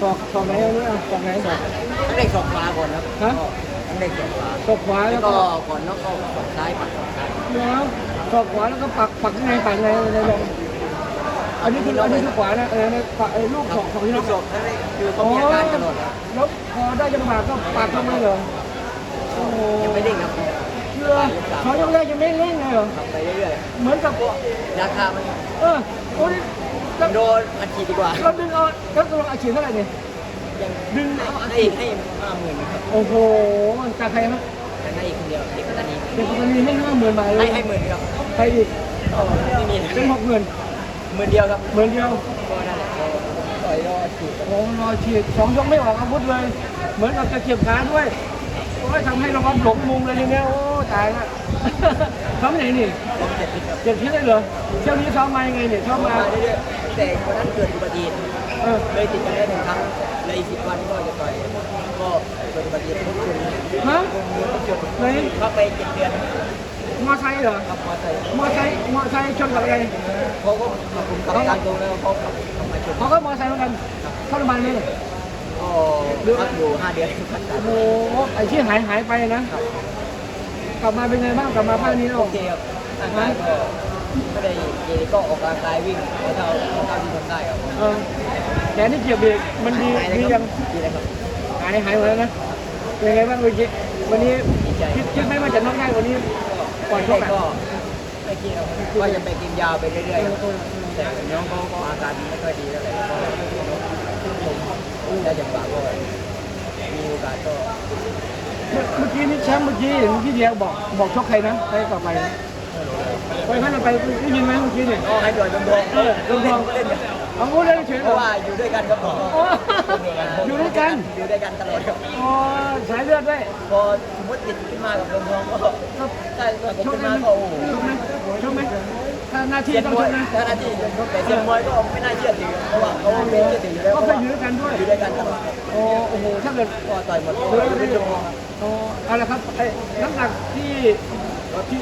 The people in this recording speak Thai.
ศอกศอกไหนเอาเนี่ยศอกไหนศอกทั้งเด็กสองขวาก่อนครับฮะ ทั้งเด็กสองขวาศอกขวาแล้แล้ววก็ก็ก่อนน้องก็สองซ้ายปัดสองซ้ายเนาะศอกขวาแล้วก็ปักปักยังไงปักยังไงในลงอันนี้คืออันนี้คือขวานะเออในปักไอ้ลูกศอกของที่ลูเรากศอกทั้งเด็กคือเขามีอาการตลอดครับแล้วพอได้จังหวะก็ปักลงมาเลยโอ้โหยังไม่เด้งครับเชื่อเขายังแรกยังไม่เล่นเลยเหรอ ทำไปเรื่อยเหมือนกับ ๆราคามัน เออโอ้ย แล้วโดนอัดฉีดดีกว่าเราดึงเอาแล้วตกลงอาชีพเท่าไหร่เนี่ย ยังดึงเอาอาให้ชีพให้ห้าหมื่นครับโอ้โหจากใครนะแต่ให้อีกคนเดียวเด็กคนนี้เด็กคนนี้ให้ห้าหมื่นบาทเลให้ยให้หมื่นครับใครอีกก็ไม่มีเป็นหกหมื่นหมื่นเดียวครับหมื่นเดียวก็นั่นแหละก็ต่อยรอฉีดโอ้รอฉีดสองยกไม่ออกอาวุธเลย เหมือนกับจะเก็บขาด้วยโอ้ยทำให้รางวัลหลงมุมเลยทีเนี้ยโอ้ตายละ ซ้อมไหนนี่ผมเจ็ดสิบครับเจ็บที่ได้เหรอเที่ยวนี้ซ้อมมายังไงเนี่ยซ้อมมามาเรื่อยๆ แต่คนนั้นเกิดอุบัติเหตุเออเลยติดกันได้หนึ่งครั้งเลยอีกสิบวันก็จะต่อยก็เกิดอุบัติเหตุทุกคนฮะทุกจุดไหนเข้าไปเจ็ดเดือนมอไซค์เหรอขับมอเตอร์ไซค์มอไซค์มอไซค์ชนกับอะไรเขาก็ขับผมขับการตรงแล้วเขาขับขับมาชนเขาก็มอไซค์เหมือนกันเข้าโรงพยาบาลเลยก็พักอยู่ห้าเดือนพักการโอ้โหไอ้ที่หายหายไปนะกลับมาเป็นไงบ้างกลับมาภาคนี้แล้วโอเคครับร่าง กายก็ไม่ได้เยก็ออกกำลังกายวิ่งเอาเท่าเอาเท่าที่ทำได้ครับเออแต่นี่เกียบเบรกมันดีหายเลยดีคยัรับงดีเลยครับหายหายหมดแล้วนะเป็นไงบ้างเมื่อกี้วันนี้ดีใจคิดคิดไหมว่าจะน็อกได้กว่านี้ก่อนชก็กอะก็ไม่คิดครับว่าจะไปกินยาวไปเรื่อยๆครับแต่น้องเขาก็อาการไม่ค่อยดีเท่าไหร่ก็ผมได้จังหวะก็มีโอกาสก็เมื่อเมื่อกี้นี่แชมป์เมื่อกี้เห็นพี่เดียวบอกบอกชกใครนะไปต่อไป ไปพันต่อไปได้ยินไหมเมื่อกี้เนี่ยก็ให้ด่วนดวงเออดวงดวงเล่นกันเอาพูดเล่นเฉยเพเหรราะอว่าอยู่ด้วยกันครับผมโอ้อยู่ด้วยกันอยู่ด้วยกันตลอดครับอ๋อสายเลือดด้วยพอสมมติติดขึ้นมากับดวงดวงก็ก็ใช่ก็ผมชกขึ้นได้มาไหมก็โอ้โหชกไหมชกไหมถ้าหน้าที่เซียนต้องมชวยกนะถ้าหน้าที่จะชกแต่เซียนมวยก็ไม่น่าเชื่อถือเพราะว่าเขาไม่เชื่อถืออยู่แล้วก็เพราะเคยว่าอยู่ด้วยกันด้วยอยู่ด้วยกันตลอดโอ้โอ้โหถ้าเกิดก็ต่อยหมดเออเป็นชั่วโมงโอ้เอาละครับไอ้น้ำหนักที่ที่